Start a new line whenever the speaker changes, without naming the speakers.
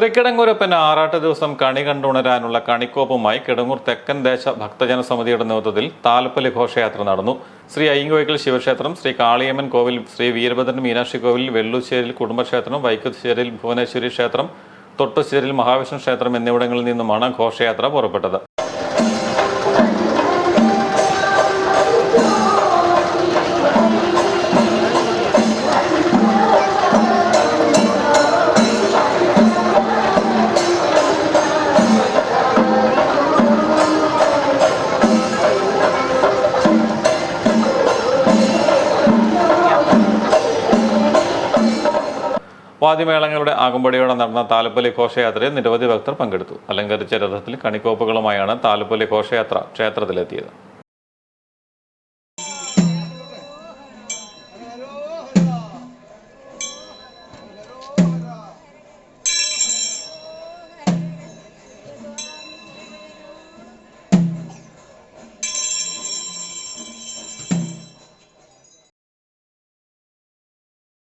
തൃക്കിടങ്ങൂരപ്പന് ആറാട്ട് ദിവസം കണി കണ്ടുണരാനുള്ള കണിക്കോപ്പുമായി കിടങ്ങൂർ തെക്കൻ ദേശ ഭക്തജന സമിതിയുടെ നേതൃത്വത്തിൽ താലപ്പലി ഘോഷയാത്ര നടന്നു. ശ്രീ അയ്യങ്കോയ്ക്കൽ ശിവക്ഷേത്രം ശ്രീ കാളിയമ്മൻ കോവിൽ ശ്രീ വീരഭദ്രൻ മീനാക്ഷി കോവിൽ വെള്ളുശ്ശേരിൽ കുടുംബക്ഷേത്രം വൈക്കുശ്ശേരിൽ ഭുവനേശ്വരി ക്ഷേത്രം തൊട്ടുശ്ശേരിൽ മഹാവിഷ്ണു ക്ഷേത്രം എന്നിവിടങ്ങളിൽ നിന്നുമാണ് ഘോഷയാത്ര പുറപ്പെട്ടത്. വാദ്യമേളങ്ങളുടെ ആകുമ്പടിയോടെ നടന്ന താലപ്പൊലി ഘോഷയാത്രയിൽ നിരവധി ഭക്തർ പങ്കെടുത്തു. അലങ്കരിച്ച രഥത്തിൽ കണിക്കോപ്പുകളുമായാണ് താലപ്പൊലി ഘോഷയാത്ര ക്ഷേത്രത്തിലെത്തിയത്.